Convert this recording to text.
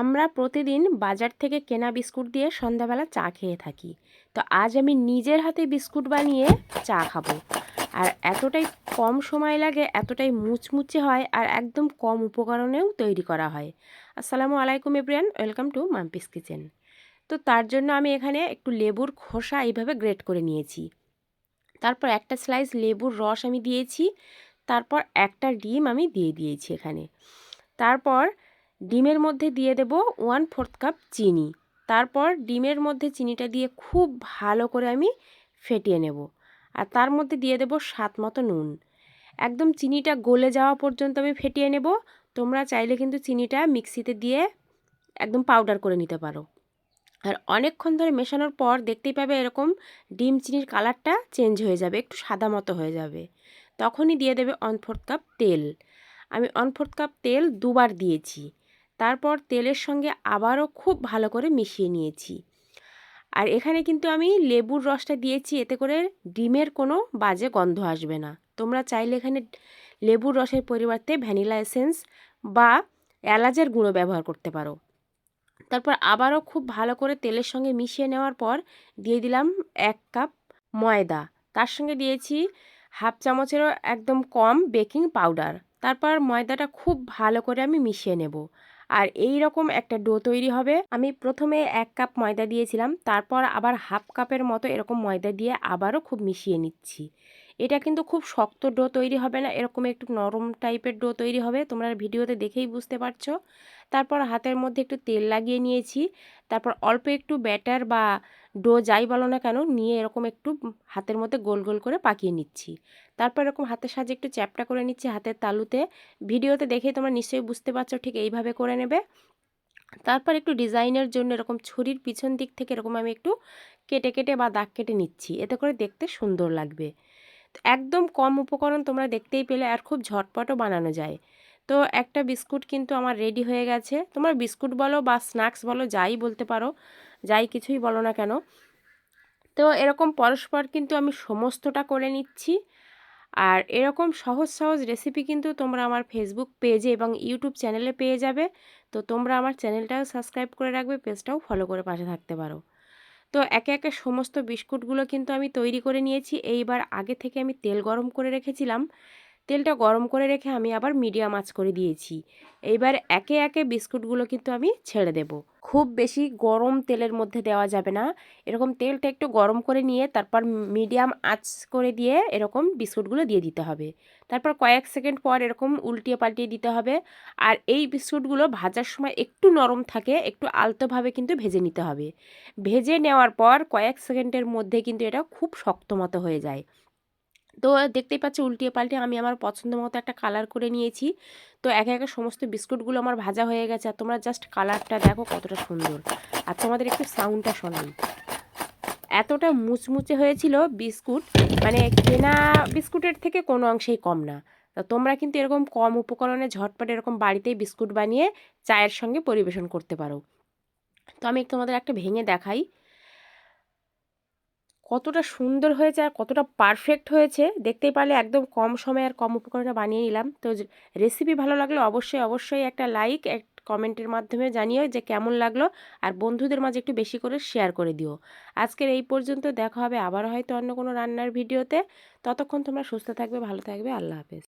আমরা প্রতিদিন বাজার থেকে কেনা বিস্কুট দিয়ে সন্ধ্যাবেলা চা খেয়ে থাকি। তো আজ আমি নিজের হাতে বিস্কুট বানিয়ে চা খাব। আর এতটাই কম সময় লাগে, এতটাই মুচমুচে হয় আর একদম কম উপকরণেও তৈরি করা হয়। আসসালামু আলাইকুম এব্রিয়ান ওয়েলকাম টু মাম্পিস কিচেন। তো তার জন্য আমি এখানে একটু লেবুর খোসা এইভাবে গ্রেট করে নিয়েছি। তারপর একটা স্লাইস লেবুর রস আমি দিয়েছি, তারপর একটা ডিম আমি দিয়ে দিয়েছি এখানে। তারপর ডিমের মধ্যে দিয়ে দেব ওয়ান ফোর্থ কাপ চিনি। তারপর ডিমের মধ্যে চিনিটা দিয়ে খুব ভালো করে আমি ফেটিয়ে নেব। আর তার মধ্যে দিয়ে দেব স্বাদ মতো নুন। একদম চিনিটা গলে যাওয়া পর্যন্ত আমি ফেটিয়ে নেব। তোমরা চাইলে কিন্তু চিনিটা মিক্সিতে দিয়ে একদম পাউডার করে নিতে পারো। আর অনেকক্ষণ ধরে মেশানোর পর দেখতেই পাবে এরকম ডিম চিনির কালারটা চেঞ্জ হয়ে যাবে, একটু সাদা মতো হয়ে যাবে। তখনই দিয়ে দেবে ওয়ান ফোর্থ কাপ তেল। আমি ওয়ান ফোর্থ কাপ তেল দুবার দিয়েছি। তারপর তেলের সঙ্গে আবারও খুব ভালো করে মিশিয়ে নিয়েছি। আর এখানে কিন্তু আমি লেবুর রসটা দিয়েছি, এতে করে ডিমের কোনো বাজে গন্ধ আসবে না। তোমরা চাইলে এখানে লেবুর রসের পরিবর্তে ভ্যানিলা এসেন্স বা এলাচের গুঁড়ো ব্যবহার করতে পারো। তারপর আবারও খুব ভালো করে তেলের সঙ্গে মিশিয়ে নেওয়ার পর দিয়ে দিলাম এক কাপ ময়দা। তার সঙ্গে দিয়েছি হাফ চামচেরও একদম কম বেকিং পাউডার। তারপর ময়দাটা খুব ভালো করে আমি মিশিয়ে নেব। আর এই রকম একটা ডো তৈরি হবে। আমি প্রথমে এক কাপ ময়দা দিয়েছিলাম, তারপর আবার হাফ কাপের মতো এরকম ময়দা দিয়ে আবারও খুব মিশিয়ে নিচ্ছি। এটা কিন্তু খুব শক্ত ডো তৈরি হবে না, এরকম একটু নরম টাইপের ডো তৈরি হবে, তোমরা ভিডিওতে দেখেই বুঝতে পারছ। তারপর হাতের মধ্যে একটু তেল লাগিয়ে নিয়েছি, তারপর অল্প একটু ব্যাটার বা ডো যাই বলো না কেন নিয়ে এরকম একটু হাতের মধ্যে গোল গোল করে পাকিয়ে নিচ্ছি। তারপর এরকম হাতের সাহায্যে একটু চ্যাপটা করে নিচ্ছি হাতের তালুতে, ভিডিওতে দেখে তোমরা নিশ্চয়ই বুঝতে পারছ ঠিক এইভাবে করে নেবে। তারপর একটু ডিজাইনের জন্য এরকম ছুরির পিছন দিক থেকে এরকম আমি একটু কেটে কেটে বা দাগ কেটে নিচ্ছি, এতে করে দেখতে সুন্দর লাগবে। একদম কম উপকরণ তোমরা দেখতেই পেলে আর খুব ঝটপটও বানানো যায়। তো একটা বিস্কুট কিন্তু আমার রেডি হয়ে গেছে। তোমরা বিস্কুট বলো বা স্ন্যাক্স বলো যাই বলতে পারো, যাই কিছুই বলো না কেন। তো এরকম পরস্পর কিন্তু আমি সমস্তটা করে নিচ্ছি। আর এরকম সহজ সহজ রেসিপি কিন্তু তোমরা আমার ফেসবুক পেজে এবং ইউটিউব চ্যানেলে পেয়ে যাবে। তো তোমরা আমার চ্যানেলটাও সাবস্ক্রাইব করে রাখবে পেজটাও ফলো করে পাশে থাকতে পারো। তো একে একে সমস্ত বিস্কুটগুলো কিন্তু আমি তৈরি করে নিয়েছি। এইবার আগে থেকে আমি তেল গরম করে রেখেছিলাম। তেলটা গরম করে রেখে আমি আবার মিডিয়াম আঁচ করে দিয়েছি। এইবার একে একে বিস্কুটগুলো কিন্তু আমি ছেড়ে দেব। খুব বেশি গরম তেলের মধ্যে দেওয়া যাবে না। এরকম তেলটা একটু গরম করে নিয়ে তারপর মিডিয়াম আঁচ করে দিয়ে এরকম বিস্কুটগুলো দিয়ে দিতে হবে। তারপর কয়েক সেকেন্ড পর এরকম উল্টিয়ে পাল্টিয়ে দিতে হবে। আর এই বিস্কুটগুলো ভাজার সময় একটু নরম থাকে, একটু আলতোভাবে কিন্তু ভেজে নিতে হবে। ভেজে নেওয়ার পর কয়েক সেকেন্ডের মধ্যে কিন্তু এটা খুব শক্ত মতো হয়ে যায়। তো দেখতেই পাচ্ছি উল্টিয়ে পাল্টে আমি আমার পছন্দ মতো একটা কালার করে নিয়েছি। তো একে একে সমস্ত বিস্কুটগুলো আমার ভাজা হয়ে গেছে আর তোমরা জাস্ট কালারটা দেখো কতটা সুন্দর। আর তোমাদের একটু সাউন্ডটা শোনাই। এতটা মুচমুচে হয়েছিল বিস্কুট মানে কেনা বিস্কুটের থেকে কোনো অংশেই কম না। তা তোমরা কিন্তু এরকম কম উপকরণে ঝটপট এরকম বাড়িতেই বিস্কুট বানিয়ে চায়ের সঙ্গে পরিবেশন করতে পারো। তো আমি তোমাদের একটা ভেঙে দেখাই। কতটা সুন্দর হয়েছে আর কতটা পারফেক্ট হয়েছে, দেখতেই পারলে একদম কম সময় আর কম উপকরণে বানিয়ে নিলাম। তো রেসিপি ভালো লাগলে অবশ্যই অবশ্যই একটা লাইক এক কমেন্টের মাধ্যমে জানিও যে কেমন লাগল আর বন্ধুদের মাঝে একটু বেশি করে শেয়ার করে দিও। আজকের এই পর্যন্ত দেখা হবে আবার হয়তো অন্য কোনো রান্নার ভিডিওতে ততক্ষণ তোমরা সুস্থ থাকবে, ভালো থাকবে, আল্লাহ হাফেজ।